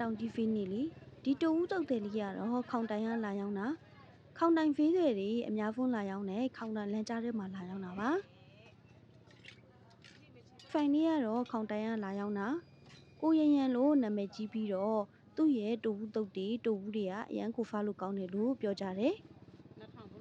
တောင်ကြီးဖေးနေလေဒီတူဦးတုတ်တယ်လေးကတော့ခေါင်တိုင်ကလာရောက်တာခေါင်တိုင်ဖေးတွေအများဖုံးလာရောက်နေခေါင်တိုင်လမ်းကြားထဲမှာလာရောက်တာပါဖိုင်လေးကတော့ခေါင်တိုင်ကလာရောက်တာကိုရရန်လို့နာမည်ကြီးပြီးတော့သူ့ရဲ့တူဦးတုတ်တွေတူဦးတွေကအရန်ကိုဖားလို့ကောင်းတယ်လို့ပြောကြတယ်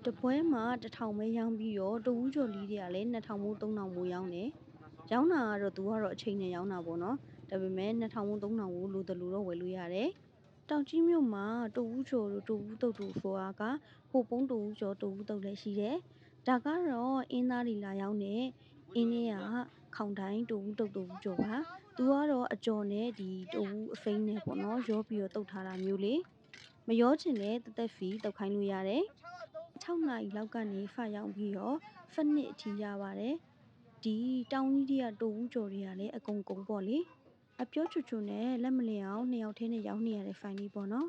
တပွဲမှာတစ်ထောင်ပဲရောင်းပြီးတော့တဝူးကျော်လေးတွေကလည်း2000မိုး3000မိုးရောင်းတယ်။ရောင်းတာကတော့သူကတော့အချိန်နဲ့ရောင်းတာပေါ့နော်။ ဒါပေမဲ့2000မိုး3000မိုးလိုတလူတော့ဝယ်လို့ရတယ်။တောင်ကြီးမြို့မှာတဝူးကျော်တို့တဝူးတုတ်တို့ဆိုတာကဟိုပုံးတဝူးကျော်တဝူးတုတ်လည်းရှိတယ်။ဒါကတော့အင်းသားလီလာရောင်းတဲ့အင်းလေးကခေါင်တိုင်းတဝူးတုတ်တဝူးကျော်ပါ။သူကတော့အကျော်နဲ့ဒီတဝူးအဖိန်းနဲ့ပေါ့နော်ရောပြီးတော့တုတ်ထားတာမျိုးလေ။မရောချင်လည်းတက်တက်ဖီတုတ်ခိုင်းလို့ရတယ်။6နာရီလောက်ကနေဖတ်ရောက်ပြီးတော့ဖက်နစ်အထိရပါတယ်ဒီတောင်းကြီးတွေကတူဦးကျော်တွေကလည်းအကုန်ကုန်ပေါ့လေ အပြောချွချွနဲ့လက်မလျင်အောင်နှစ်ယောက်ထဲနဲ့ရောက်နေရတဲ့ဖိုင်လေးပေါ့နော်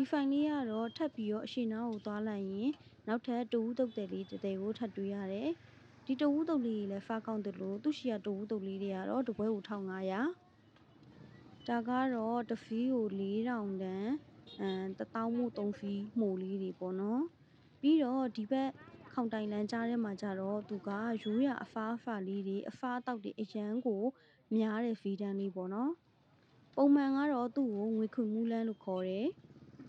ဒီဖိုင်လေးကတော့ ထပ်ပြီးတော့အရှင်နာကိုသွားလိုက်ရင် နောက်ထပ်တူဦးတုတ်တယ်လေးတစ်တဲကိုထပ်တွေ့ရတယ်ဒီတူဦးတုတ်လေးကြီးလည်းဖားကောင်းတယ်လို့သူရှိရတူဦးတုတ်လေးတွေကတော့တပွဲကို1500ဒါကတော့တဖီးကို4000တန်အမ်1000မို့3ဖီးမှုလေးတွေပေါ့နော်ပြီးတော့ဒီဘက်ခေါင်တိုင်လန်းကြားထဲမှာကြတော့သူကရိုးရအဖားအဖားလေးတွေအဖားတောက်တွေအရန်ကိုများတဲ့ဖီးတန်းလေးပေါ့နော်ပုံမှန်ကတော့သူ့ကိုငွေခွန်မူလန်းလို့ခေါ်တယ်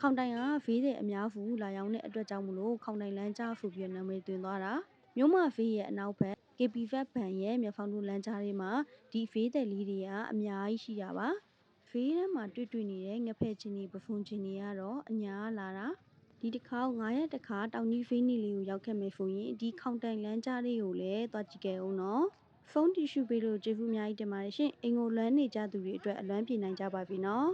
ခေါင်တိုင်ကဖေးတဲ့အများစုလာရောက်တဲ့အတွက်ကြောင့်မလို့ခေါင်တိုင်လမ်းကြားဆိုပြီးတော့နာမည်သွင်းသွားတာမြို့မဖေးရဲ့အနောက်ဘက် KP Vet ဘန်ရဲ့မြောက်ဖောင်တို့လမ်းကြားတွေမှာဒီဖေးတဲ့လေးတွေကအများကြီးရှိတာပါဖေးထဲမှာတွေ့တွေ့နေတဲ့ငဖဲ့ချင်းတွေပဖုန်ချင်းတွေကတော့အညာလာတာဒီတစ်ခါ9ရက်တစ်ခါတောင်ကြီးဖေးနေလေးကိုရောက်ခဲ့မယ်ဆိုရင်ဒီခေါင်တိုင်လမ်းကြားလေးကိုလည်းသွားကြည့်ခဲ့အောင်နော်ဖုန်းတီရှူပေးလို့ကျေးဇူးအများကြီးတင်ပါတယ်ရှင်အင်ကိုလွမ်းနေကြသူတွေအတွက်အလွမ်းပြေနိုင်ကြပါပြီနော်